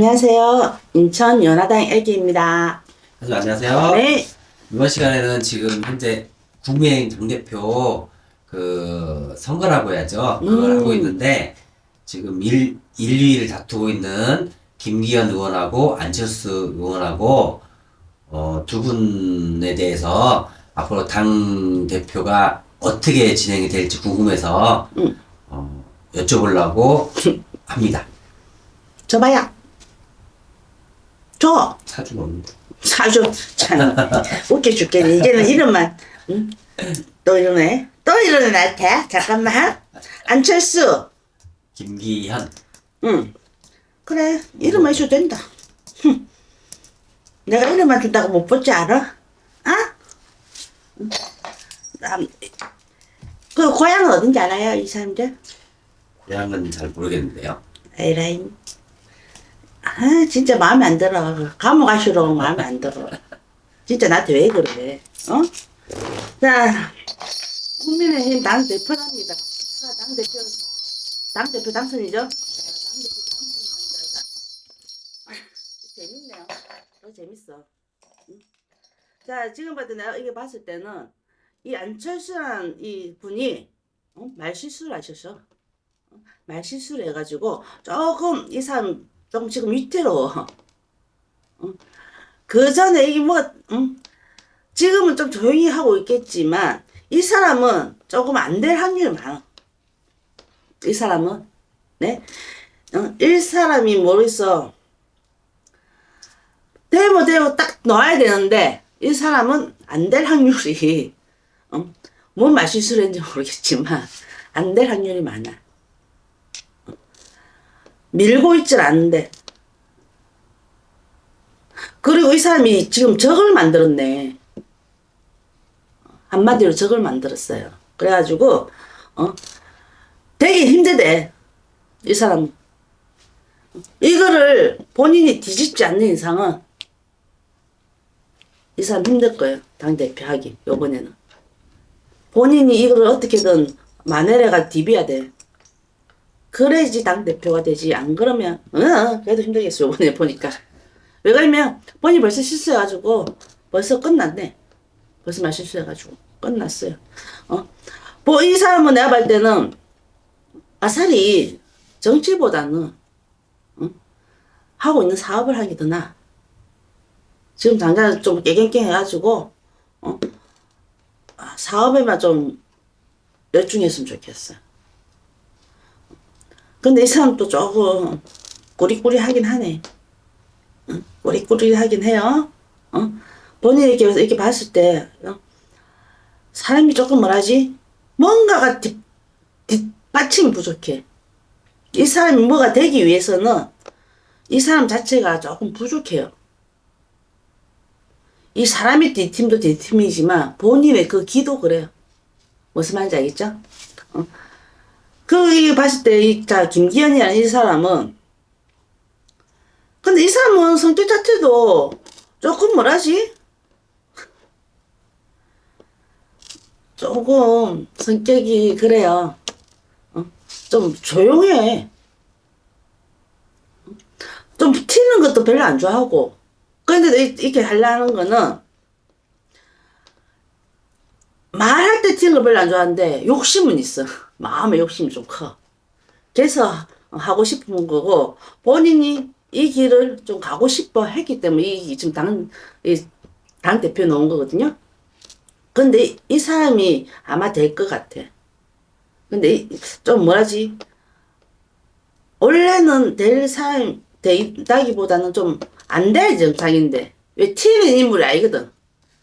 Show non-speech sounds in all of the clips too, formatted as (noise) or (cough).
안녕하세요. 인천 연화당 애기입니다. 선생님 안녕하세요. 네. 이번 시간에는 지금 현재 국민의힘 당대표 그 선거라고 해야죠. 그걸 음. 하고 있는데 지금 1, 1, 2위를 다투고 있는 김기현 의원하고 안철수 의원하고 어, 두 분에 대해서 앞으로 당 대표가 어떻게 진행이 될지 궁금해서 음. 어, 여쭤보려고 합니다. 줘봐요. 줘. 사주가 없는데. 사줘. 참. 웃겨 죽겠네. 이제는 이름만. 응? 또 이러네. 또 이러네, 나한테. 잠깐만. 안철수. 김기현. 응. 그래. 이름만 있어도 된다. 흠. 내가 이름만 준다고 못 볼지 알아? 아? 응. 남- 그 고향은 어딘지 알아요, 이 사람들? 고향은 잘 모르겠는데요. 에라이. 아, 진짜 마음에 안 들어. 감옥 가시러 마음에 안 들어. 진짜 나한테 왜 그래? 어? 자, 국민의힘 당 대표랍니다. 아, 당대표, 당 대표 당선이죠? 아, 당대표 당선입니다. 아, 재밌네요. 더 재밌어. 응? 자, 지금부터 내가 이게 봤을 때는 이 안철수란 이 분이 어? 말 실수를 하셨어. 말 실수를 해가지고 조금 이 사람 좀 지금 위태로워. 응? (laughs) 그 전에 이게 뭐 응? 지금은 좀 조용히 하고 있겠지만 이 사람은 조금 안 될 확률이 많아. 이 사람은 네, 응? 일 사람이 모르겠어. 대모 대모 딱 넣어야 되는데 이 사람은 안 될 확률이 응? 뭔 말실수를 했는지 모르겠지만 안 될 확률이 많아. 밀고 있질 않는데. 그리고 이 사람이 지금 적을 만들었네. 한마디로 적을 만들었어요. 그래가지고, 어, 되게 힘들대. 이 사람. 이거를 본인이 뒤집지 않는 이상은 이 사람 힘들 거예요. 당대표 하기, 요번에는. 본인이 이거를 어떻게든 마늘에가 디벼야 돼. 그래야지 당대표가 되지. 안 그러면, 응, 그래도 힘들겠어, 요번에 보니까. 왜 그러면, 본인이 벌써 실수해가지고, 벌써 끝났네. 벌써 말 실수해가지고, 끝났어요. 어? 뭐, 이 사람은 내가 볼 때는, 아사리, 정치보다는, 응? 하고 있는 사업을 게더 나아. 지금 당장 좀 깨갱깽 해가지고, 어? 아, 사업에만 좀 열중했으면 좋겠어. 근데 이 사람도 조금 꾸리꾸리 하긴 하네. 응? 꾸리꾸리 하긴 해요. 어? 본인이 이렇게, 봤을 때 어? 사람이 조금 뭐라지? 뭔가가 뒷, 뒷받침이 부족해. 이 사람이 뭐가 되기 위해서는 이 사람 자체가 조금 부족해요. 이 사람이 뒷팀도 뒷팀이지만 본인의 그 기도 그래요. 무슨 말인지 알겠죠? 어? 그, 이 봤을 때, 이, 자, 김기현이라는 이 사람은, 근데 이 사람은 성격 자체도 조금 뭐라지? 조금 성격이 그래요. 어? 좀 조용해. 좀 튀는 것도 별로 안 좋아하고. 이- 이렇게 하려는 거는, 말할 때 튀는 걸 별로 안 좋아하는데, 욕심은 있어. 마음의 욕심이 좀 커. 그래서 하고 싶은 거고, 본인이 이 길을 좀 가고 싶어 했기 때문에, 이, 지금 당, 이, 당 대표 놓은 거거든요. 근데 이, 이 사람이 아마 될 것 같아. 근데 이, 좀 뭐라지? 원래는 될 사람, 되다기보다는 좀 안 될 정상인데, 왜 튀는 인물이 아니거든.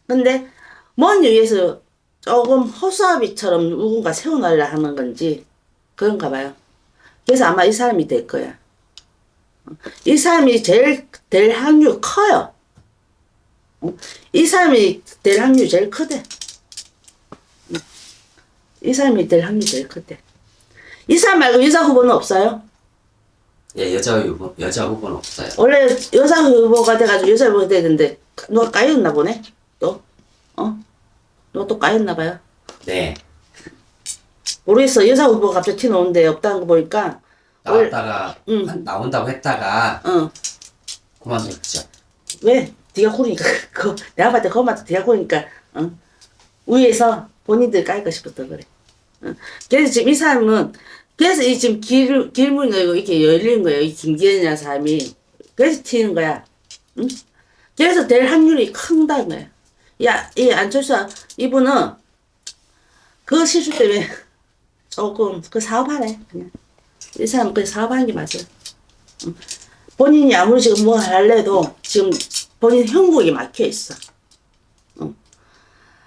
근데, 뭔 위해서 조금 허수아비처럼 누군가 세워놓으려 하는 건지 그런가 봐요. 그래서 아마 이 사람이 될 거야. 이 사람이 제일 될 확률 커요. 이 사람이 될 확률 제일 크대. 이 사람이 될 확률 제일 크대. 이 사람 말고 여자 후보는 없어요? 예, 여자 후보, 여자 후보는 없어요. 원래 여자 후보가 돼가지고 여자 후보가 되는데 누가 까였나 보네? 또? 어? 누가 또 까였나 봐요. 네. 모르겠어. 여자 후보가 갑자기 튀어나오는데 없다는 거 보니까 월- 나왔다가 응. 한- 나온다고 했다가 어, 그만뒀죠. 왜? 네가 구르니까 (laughs) 그 내가 봤을 때 그것만 네가 구르니까 어? 위에서 본인들 깔고 싶었던 그래. 어? 그래서 지금 이 사람은 그래서 이 지금 길 길문이 이렇게 열리는 거예요. 이 김기현이라는 사람이 그래서 튀는 거야. 응? 그래서 될 확률이 큰다는 거야. 야, 이 안철수 이분은 그 실수 때문에 (laughs) 조금 그 사업하네 그냥 이 사람 그 사업하는 게 맞아. 응. 본인이 아무리 지금 뭐 할래도 지금 본인 형국이 막혀 있어. 응.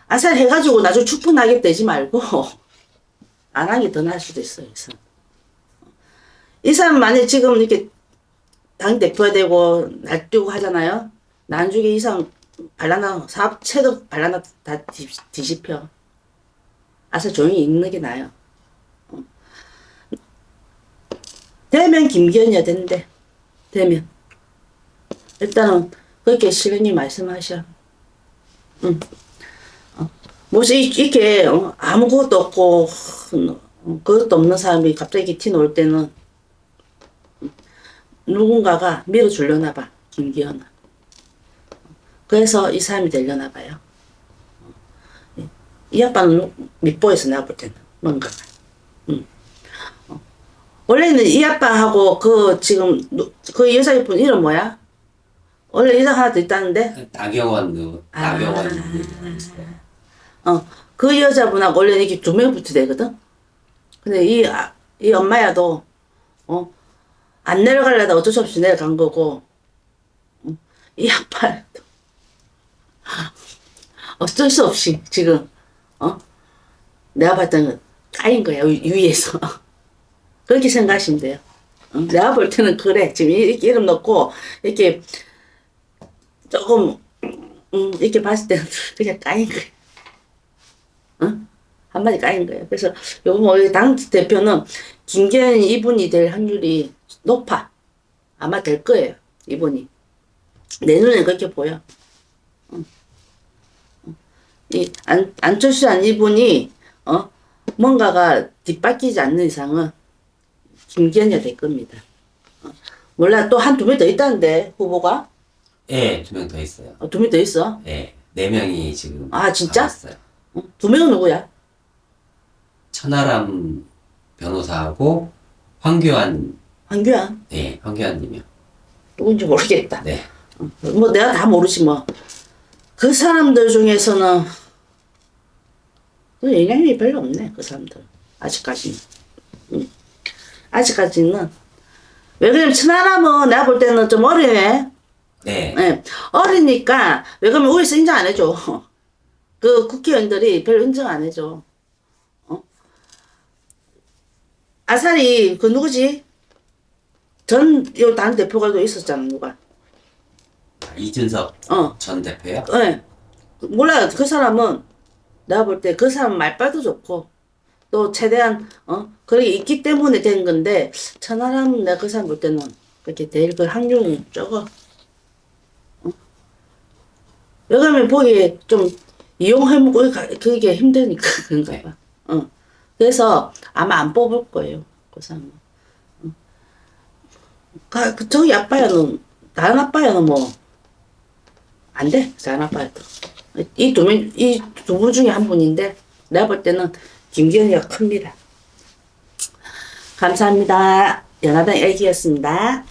아살 해가지고 나중에 축포나게 되지 말고 (laughs) 안 하는 게 더 나을 수도 있어. 이 사람. 이 사람 만약 지금 이렇게 당 대표가 되고 날뛰고 하잖아요. 나중에 이 사람 발라나 사업 체도 발라나 다 뒤- 뒤집혀. 아서 조용히 있는 게 나아요. 응. 되면 김기현이야 된대. 되면 일단은 그렇게 실행님 말씀하셔. 응. 어. 뭐지 이- 이렇게 어, 아무것도 없고 어, 그것도 없는 사람이 갑자기 티 놓을 때는 누군가가 밀어주려나 봐 김기현은. 그래서 이 사람이 되려나 봐요. 이 아빠는 밑보에서 내가 볼 때는 뭔가가. 응. 어. 원래는 이 아빠하고 그 지금 누- 그 여자분 이름 뭐야? 원래 여자 하나 더 있다는데 나경원 그 아. 나경원 그 있어요. 어, 그 여자분하고 원래 이렇게 두 명부터 되거든? 근데 이, 아, 이 엄마야도, 어, 안 내려가려다 어쩔 수 없이 내려간 거고, 어, 이 아빠도 어쩔 수 없이 지금, 어, 내가 봤을 때는 까인 거야, 위, 위에서. (laughs) 그렇게 생각하시면 돼요. 어, 내가 볼 때는 그래. 지금 이렇게 이름 넣고, 이렇게 조금, 음, 이렇게 봤을 때는 (laughs) 그냥 까인 거야. 응? 한마디 까인 거예요. 그래서 요번 뭐당 대표는 김기현 이분이 될 확률이 높아. 아마 될 거예요. 이분이. 내 눈에 그렇게 보여. 응. 응. 이 안, 안철수한 이분이 어 뭔가가 뒷바뀌지 않는 이상은 김기현이 될 겁니다. 어. 몰라 또 한 두 명 더 있다는데 후보가 예, 두 명 더 있어요. 어, 두명 더 있어. 예, 네 명이 지금 아, 진짜? 나왔어요. 어, 두 명은 누구야? 천하람 변호사하고 황교안, 황교안 네, 황교안님이요. 누군지 모르겠다. 네, 뭐 내가 다 모르지 뭐. 그 사람들 중에서는 그 영향력이 별로 없네 그 사람들 아직까지는. 응. 아직까지는 왜 그러면 천하람은 내가 볼 때는 좀 어리네. 네, 예. 어리니까 왜 그러면 우에서 인정 안 해줘. (laughs) 그 국회의원들이 별로 인정 안 해줘. 어? 아사리 그 누구지? 전요 당 대표가 또 있었잖아 누가. 아, 이준석 어. 전 대표요. 예. 몰라요. 그 사람은 내가 볼 때 그 사람 말빨도 좋고 또 최대한 어 그게 있기 때문에 된 건데 천하람 내가 그 사람 볼 때는 그렇게 될그 확률은 적어. 어? 왜냐면 보기에 좀 이용해먹고 가- 그게 힘드니까 (laughs) 그런가 봐. 어. 그래서 아마 안 뽑을 거예요. 그 사람은. 어. 가, 그 저기 아빠야는 다른 아빠야는 뭐 안 돼. 잘 아빠도. 이두 명, 이 두 분 중에 한 분인데, 내가 볼 때는 김기현이가 큽니다. 감사합니다. 연하당 애기였습니다.